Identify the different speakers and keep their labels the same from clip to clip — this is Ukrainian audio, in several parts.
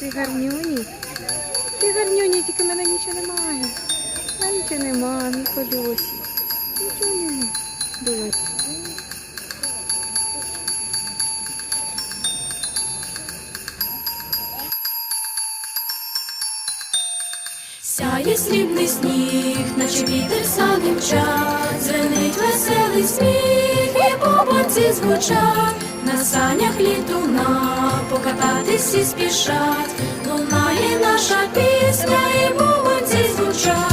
Speaker 1: Ти гарнюні. Ти гарнюні, тільки в мене нічого немає. А нічого нема, ні колюсі. Нічого нема. Дивись.
Speaker 2: Сяє срібний сніг, наче вітер садив час, звенить веселий сміх, і бубонці звучать, на санях літуна, покататись і спішать, лунає наша пісня, і бубонці звучать.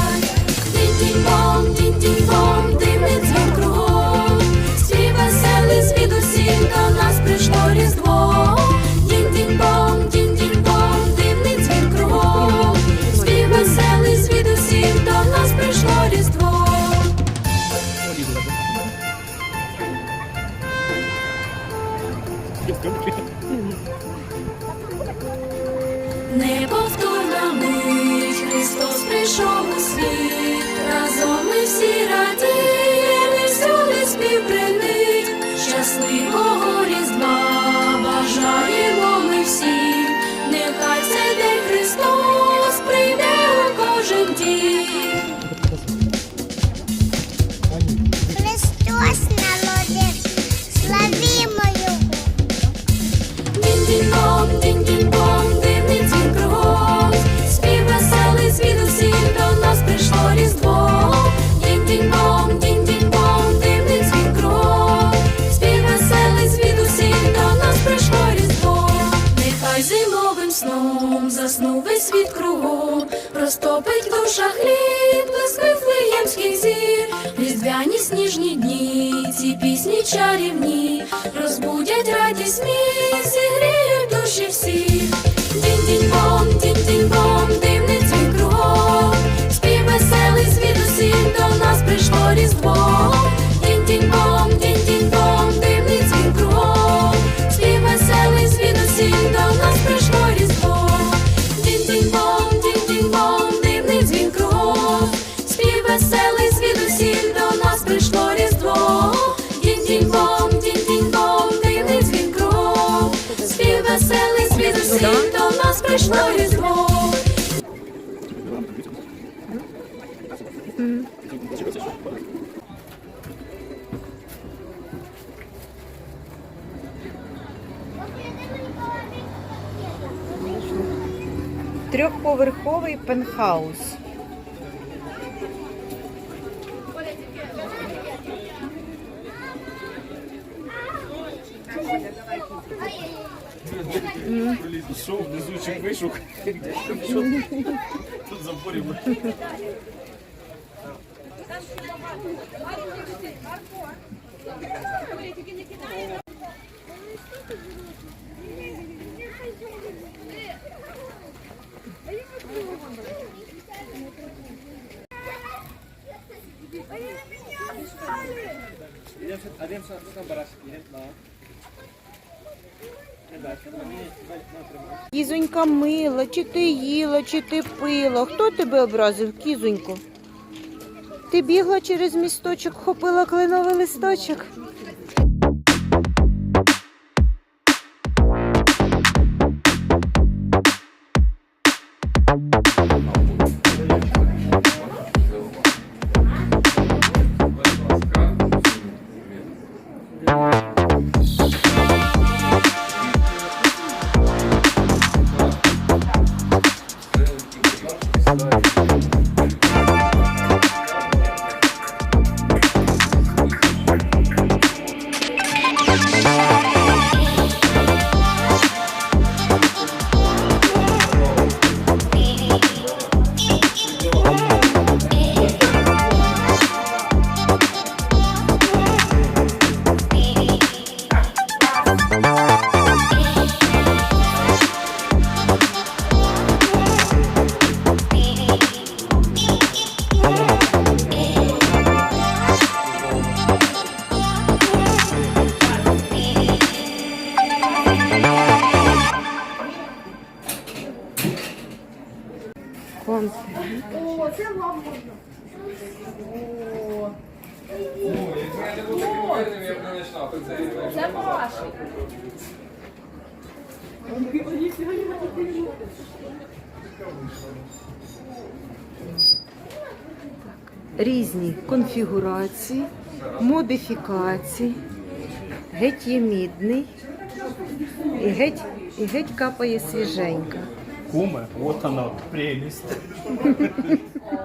Speaker 2: Неповторна мить, Христос прийшов у світ, разом ми всі радіємо, душах лід, блискив вифлеємських зір, різдвяні сніжні дні, ці пісні чарівні, розбудять радість мій, прийшло різдво.
Speaker 1: Трьохповерховий пентхаус.
Speaker 3: Пішов, внизу чим вийшов. Тут заборів. Alleen zijn barras hier, maar.
Speaker 1: Кізонька мила, чи ти їла, чи ти пила. Хто тебе образив, кізоньку? Ти бігла через місточок, хопила клиновий листочок. Різні конфігурації, модифікації. Геть є мідний. І геть, і геть капає свіженька.
Speaker 3: Куме, от вона, прелість.